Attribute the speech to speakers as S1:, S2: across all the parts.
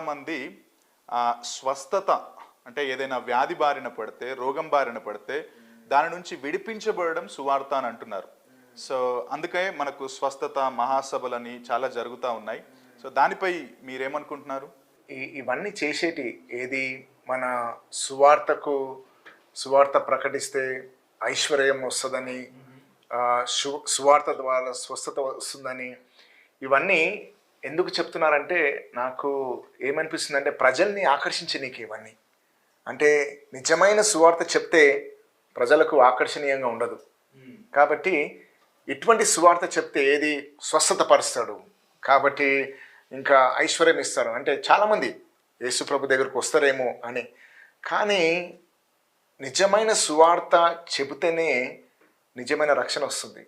S1: మంది స్వస్థత అంటే ఏదైనా వ్యాధి బారిన పడితే రోగం బారిన పడితే దాని నుంచి విడిపించబడడం సువార్త అని అంటున్నారు. సో అందుకే మనకు స్వస్థత మహాసభలని చాలా జరుగుతూ ఉన్నాయి. సో దానిపై మీరేమనుకుంటున్నారు?
S2: ఇవన్నీ చేసేటి ఏది మన సువార్తకు సువార్త ప్రకటిస్తే ఐశ్వర్యం వస్తుందని సువార్త ద్వారా స్వస్థత వస్తుందని ఇవన్నీ ఎందుకు చెప్తున్నారంటే నాకు ఏమనిపిస్తుంది అంటే ప్రజల్ని ఆకర్షించే నీకు ఇవన్నీ. అంటే నిజమైన సువార్త చెప్తే ప్రజలకు ఆకర్షణీయంగా ఉండదు. కాబట్టి ఇటువంటి సువార్త చెప్తే ఏది స్వస్థత పరుస్తాడు కాబట్టి ఇంకా ఐశ్వర్యం ఇస్తారు. అంటే చాలామంది యేసు ప్రభు దగ్గరకు వస్తారేమో అని. కానీ నిజమైన సువార్త చెబితేనే నిజమైన రక్షణ వస్తుంది.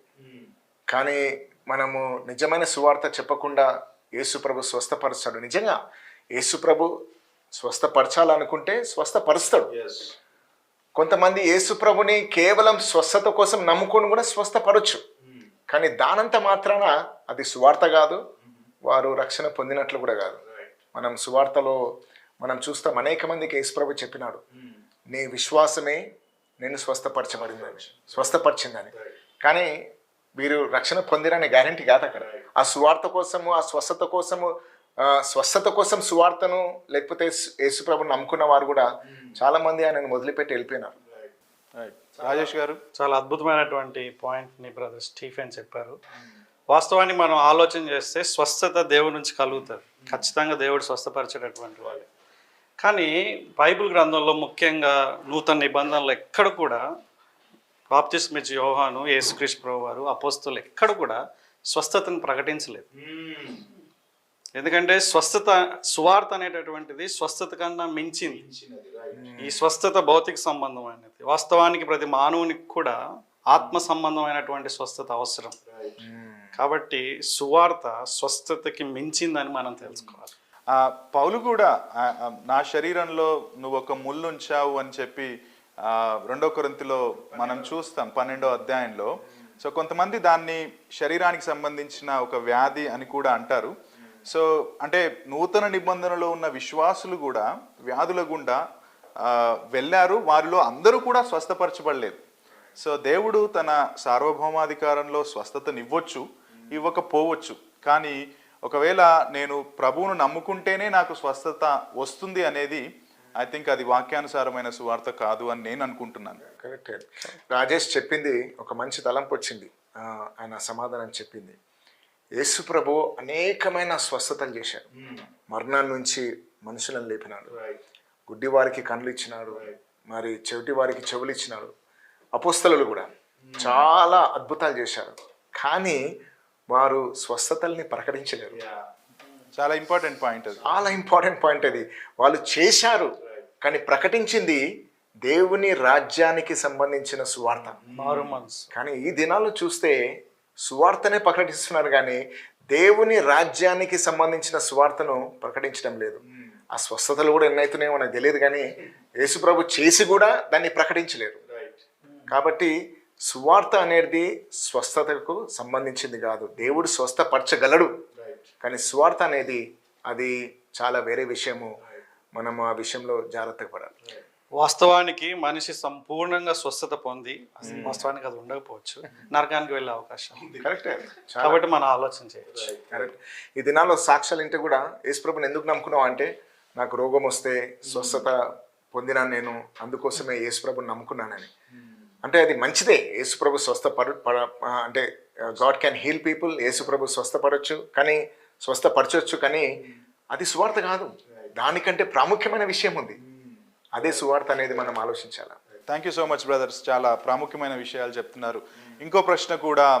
S2: కానీ మనము నిజమైన సువార్త చెప్పకుండా యేసు ప్రభు స్వస్థపరుస్తాడు నిజంగా యేసు ప్రభు స్వస్థపరచాలనుకుంటే స్వస్థపరుస్తాడు. కొంతమంది యేసు ప్రభుని కేవలం స్వస్థత కోసం నమ్ముకొని కూడా స్వస్థపరచు కానీ దానంత మాత్రాన అది సువార్త కాదు వారు రక్షణ పొందినట్లు కూడా కాదు. మనం సువార్తలో మనం చూస్తాం అనేక మందికి యేసు ప్రభు చెప్పినాడు నీ విశ్వాసమే నేను స్వస్థపరచబడిందని స్వస్థపరిచిందని. కానీ వీరు రక్షణ పొందిరనే గ్యారంటీ కాదు అక్కడ. ఆ సువార్త కోసము ఆ స్వస్థత కోసము స్వస్థత కోసం సువార్తను లేకపోతే యేసు- యేసుప్రభుని నమ్ముకున్న వారు కూడా చాలా మంది ఆయనను వదిలిపెట్టి వెళ్ళిపోయినారు.
S1: రాజేష్ గారు
S3: చాలా అద్భుతమైనటువంటి పాయింట్ని బ్రదర్ స్టీఫెన్ చెప్పారు. వాస్తవానికి మనం ఆలోచన చేస్తే స్వస్థత దేవుడి నుంచి కలుగుతుంది. ఖచ్చితంగా దేవుడు స్వస్థపరిచేటటువంటి వాడు. కానీ బైబిల్ గ్రంథంలో ముఖ్యంగా నూతన నిబంధనలు ఎక్కడ కూడా బాప్తిస్మిచ్ యోహాను యేసుక్రీస్తు ప్రభు వారు అపోస్తులు ఎక్కడ కూడా స్వస్థతను ప్రకటించలేదు. ఎందుకంటే స్వస్థత సువార్త అనేటటువంటిది స్వస్థత కన్నా మించింది. ఈ స్వస్థత భౌతిక సంబంధమైనది. వాస్తవానికి ప్రతి మానవునికి కూడా ఆత్మ సంబంధమైనటువంటి స్వస్థత అవసరం. కాబట్టి సువార్త స్వస్థతకి మించిందని మనం తెలుసుకోవాలి.
S1: ఆ, పౌలు కూడా నా శరీరంలో నువ్వు ఒక ముళ్ళు ఉంచావు అని చెప్పి రెండో కొరింతిలో మనం చూస్తాం పన్నెండో అధ్యాయంలో. సో కొంతమంది దాన్ని శరీరానికి సంబంధించిన ఒక వ్యాధి అని కూడా అంటారు. సో అంటే నూతన నిబంధనలో ఉన్న విశ్వాసులు కూడా వ్యాధుల గుండా వెళ్ళారు. వారిలో అందరూ కూడా స్వస్థపరచబడలేదు. సో దేవుడు తన సార్వభౌమాధికారంలో స్వస్థతనివ్వచ్చు ఇవ్వకపోవచ్చు. కానీ ఒకవేళ నేను ప్రభువును నమ్ముకుంటేనే నాకు స్వస్థత వస్తుంది అనేది ఐ థింక్ అది వాక్యానుసారమైన సువార్త కాదు అని నేను అనుకుంటున్నాను.
S2: కరెక్ట్ రాజేష్ చెప్పింది ఒక మంచి తలంపు వచ్చింది. ఆయన సమాధానం చెప్పింది. యేసు ప్రభు అనేకమైన స్వస్థతలు చేశారు మరణం నుంచి మనుషులను లేపినాడు. గుడ్డి వారికి కళ్ళు ఇచ్చినాడు. మరి చెవిటి వారికి చెవులు ఇచ్చినాడు. అపోస్తలు కూడా చాలా అద్భుతాలు చేశారు. కానీ వారు స్వస్థతల్ని ప్రకటించలేరు.
S1: చాలా ఇంపార్టెంట్ పాయింట్ అది.
S2: చాలా ఇంపార్టెంట్ పాయింట్ అది. వాళ్ళు చేశారు. కానీ ప్రకటించింది దేవుని రాజ్యానికి సంబంధించిన సువార్త.
S3: మారు మనసు.
S2: కానీ ఈ దినాల్లో చూస్తే సువార్తనే ప్రకటిస్తున్నారు కానీ దేవుని రాజ్యానికి సంబంధించిన సువార్తను ప్రకటించడం లేదు. ఆ స్వస్థతలు కూడా ఎన్నైతున్నాయో మనకు తెలియదు కానీ యేసుప్రభు చేసి కూడా దాన్ని ప్రకటించలేరు. కాబట్టి సువార్త అనేది స్వస్థతకు సంబంధించింది కాదు. దేవుడు స్వస్థపరచగలడు. కానీ సువార్త అనేది అది చాలా వేరే విషయము. మనం ఆ విషయంలో జాగ్రత్తగా పడాలి.
S3: వాస్తవానికి మనిషి సంపూర్ణంగా స్వస్థత పొంది అసలు వాస్తవానికి అది ఉండకపోవచ్చు. నరకానికి వెళ్ళే అవకాశం.
S2: కరెక్టే
S3: కాబట్టి మనం ఆలోచన చేయొచ్చు.
S2: కరెక్ట్ ఈ దినాల్లో సాక్ష్యాలు ఇంటే కూడా యేసుప్రభుని ఎందుకు నమ్ముకున్నావు అంటే నాకు రోగం వస్తే స్వస్థత పొందినాను నేను అందుకోసమే యేసుప్రభుని నమ్ముకున్నానని. అంటే అది మంచిదే. యేసుప్రభు పడ- అంటే గాడ్ క్యాన్ హీల్ పీపుల్ యేసుప్రభు స్వస్థపరచు కానీ స్వస్థపరచవచ్చు కానీ అది సువార్త కాదు. దానికంటే ప్రాముఖ్యమైన విషయం ఉంది. అదే సువార్త అనేది మనం ఆలోచించాలి?
S1: Thank you so much brothers చాలా ప్రాముఖ్యమైన విషయాలు చెప్తున్నారు. ఇంకో ప్రశ్న కూడా